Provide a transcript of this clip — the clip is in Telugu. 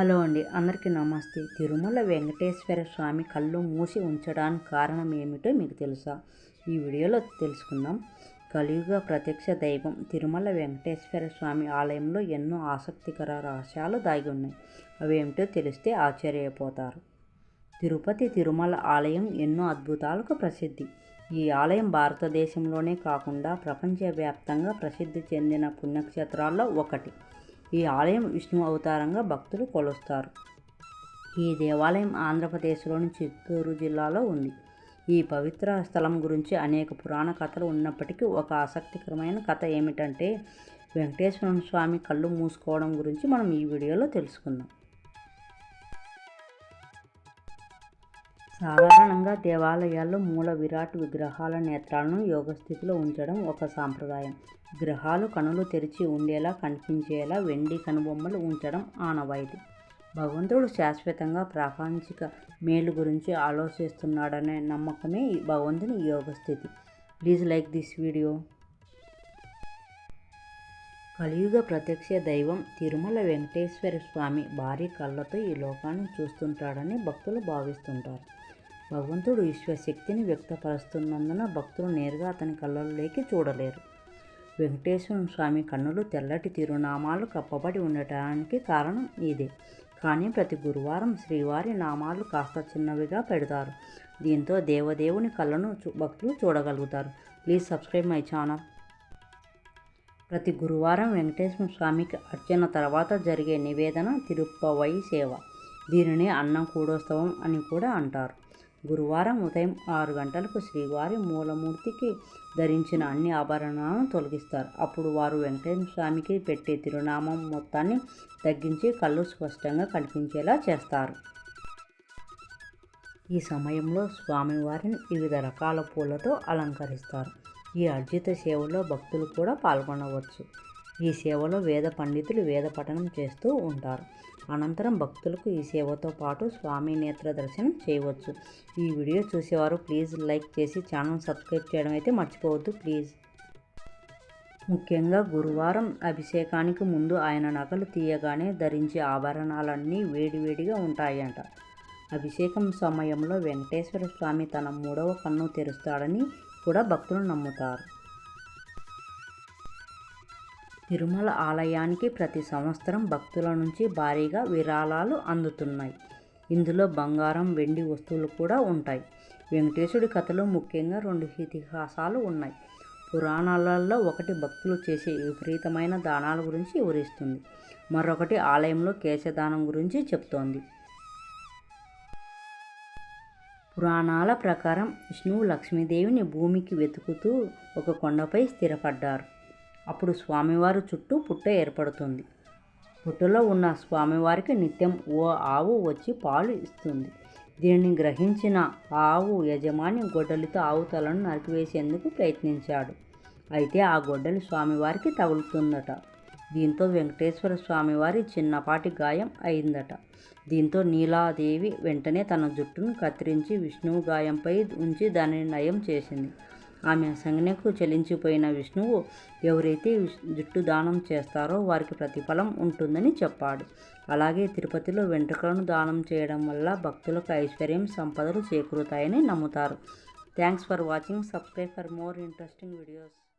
హలో అండి అందరికీ నమస్తే. తిరుమల వెంకటేశ్వర స్వామి కళ్ళు మూసి ఉంచడానికి కారణం ఏమిటో మీకు తెలుసా? ఈ వీడియోలో తెలుసుకుందాం. కలియుగ ప్రత్యక్ష దైవం తిరుమల వెంకటేశ్వర స్వామి ఆలయంలో ఎన్నో ఆసక్తికర రహస్యాలు దాగి ఉన్నాయి. అవేమిటో తెలిస్తే ఆశ్చర్యపోతారు. తిరుపతి తిరుమల ఆలయం ఎన్నో అద్భుతాలకు ప్రసిద్ధి. ఈ ఆలయం భారతదేశంలోనే కాకుండా ప్రపంచవ్యాప్తంగా ప్రసిద్ధి చెందిన పుణ్యక్షేత్రాల్లో ఒకటి. ఈ ఆలయం విష్ణు అవతారంగా భక్తులు కొలుస్తారు. ఈ దేవాలయం ఆంధ్రప్రదేశ్లోని చిత్తూరు జిల్లాలో ఉంది. ఈ పవిత్ర స్థలం గురించి అనేక పురాణ కథలు ఉన్నప్పటికీ ఒక ఆసక్తికరమైన కథ ఏమిటంటే వెంకటేశ్వర స్వామి కళ్ళు మూసుకోవడం గురించి మనం ఈ వీడియోలో తెలుసుకుందాం. సాధారణంగా దేవాలయాల్లో మూల విరాట్ విగ్రహాల నేత్రాలను యోగస్థితిలో ఉంచడం ఒక సాంప్రదాయం. గ్రహాలు కనులు తెరిచి ఉండేలా కనిపించేలా వెండి కనుబొమ్మలు ఉంచడం ఆనవాయితీ. భగవంతుడు శాశ్వతంగా ప్రాపంచిక మేలు గురించి ఆలోచిస్తున్నాడనే నమ్మకమే ఈ భగవంతుని యోగస్థితి. Please like this video. కలియుగ ప్రత్యక్ష దైవం తిరుమల వెంకటేశ్వర స్వామి భారీ కళ్ళతో ఈ లోకాన్ని చూస్తుంటాడని భక్తులు భావిస్తుంటారు. భగవంతుడు విశ్వశక్తిని వ్యక్తపరుస్తున్నందున భక్తులు నేరుగా అతని కళ్ళలోకి చూడలేరు. వెంకటేశ్వర స్వామి కన్నులు తెల్లటి తిరునామాలు కప్పబడి ఉండటానికి కారణం ఇదే. కానీ ప్రతి గురువారం శ్రీవారి నామాలు కాస్త చిన్నవిగా పెడతారు. దీంతో దేవదేవుని కళ్ళను భక్తులు చూడగలుగుతారు. Please subscribe my channel. ప్రతి గురువారం వెంకటేశ్వర స్వామికి అర్చన తర్వాత జరిగే నివేదన తిరుప్పవై సేవ. దీనిని అన్నం కూడోత్సవం అని కూడా అంటారు. గురువారం ఉదయం ఆరు గంటలకు శ్రీవారి మూలమూర్తికి ధరించిన అన్ని ఆభరణాలను తొలగిస్తారు. అప్పుడు వారు వెంకటేశ్వర స్వామికి పెట్టే తిరునామం మొత్తాన్ని తగ్గించి కళ్ళు స్పష్టంగా కనిపించేలా చేస్తారు. ఈ సమయంలో స్వామివారిని వివిధ రకాల పూలతో అలంకరిస్తారు. ఈ అర్జిత సేవలో భక్తులు కూడా పాల్గొనవచ్చు. ఈ సేవలో వేద పండితులు వేద పఠనం చేస్తూ ఉంటారు. అనంతరం భక్తులకు ఈ సేవతో పాటు స్వామి నేత్ర దర్శనం చేయవచ్చు. ఈ వీడియో చూసేవారు ప్లీజ్ లైక్ చేసి ఛానల్ సబ్స్క్రైబ్ చేయడం అయితే మర్చిపోవద్దు ప్లీజ్. ముఖ్యంగా గురువారం అభిషేకానికి ముందు ఆయన నగలు తీయగానే ధరించే ఆభరణాలన్నీ వేడివేడిగా ఉంటాయంట. అభిషేకం సమయంలో వెంకటేశ్వర స్వామి తన మూడవ కన్ను తెరుస్తాడని కూడా భక్తులు నమ్ముతారు. తిరుమల ఆలయానికి ప్రతి సంవత్సరం భక్తుల నుంచి భారీగా విరాళాలు అందుతున్నాయి. ఇందులో బంగారం వెండి వస్తువులు కూడా ఉంటాయి. వెంకటేశుడి కథలో ముఖ్యంగా రెండు ఇతిహాసాలు ఉన్నాయి. పురాణాలలో ఒకటి భక్తులు చేసే విపరీతమైన దానాల గురించి వివరిస్తుంది. మరొకటి ఆలయంలో కేశదానం గురించి చెప్తోంది. పురాణాల ప్రకారం విష్ణువు లక్ష్మీదేవిని భూమికి వెతుకుతూ ఒక కొండపై స్థిరపడ్డారు. అప్పుడు స్వామివారి చుట్టూ పుట్ట ఏర్పడుతుంది. పుట్టలో ఉన్న స్వామివారికి నిత్యం ఓ ఆవు వచ్చి పాలు ఇస్తుంది. దీనిని గ్రహించిన ఆవు యజమాని గొడ్డలితో ఆవు తలను నరికివేసేందుకు ప్రయత్నించాడు. అయితే ఆ గొడ్డలి స్వామివారికి తగులుతుందట. దీంతో వెంకటేశ్వర స్వామివారి చిన్నపాటి గాయం అయిందట. దీంతో నీలాదేవి వెంటనే తన జుట్టును కత్తిరించి విష్ణువు గాయంపై ఉంచి దానిని నయం చేసింది. ఆమె సంజ్ఞకు చలించిపోయిన విష్ణువు ఎవరైతే జుట్టు దానం చేస్తారో వారికి ప్రతిఫలం ఉంటుందని చెప్పాడు. అలాగే తిరుపతిలో వెంట్రుకలను దానం చేయడం వల్ల భక్తులకు ఐశ్వర్యం సంపదలు చేకూరుతాయని నమ్ముతారు. Thanks for watching. Subscribe for more interesting videos.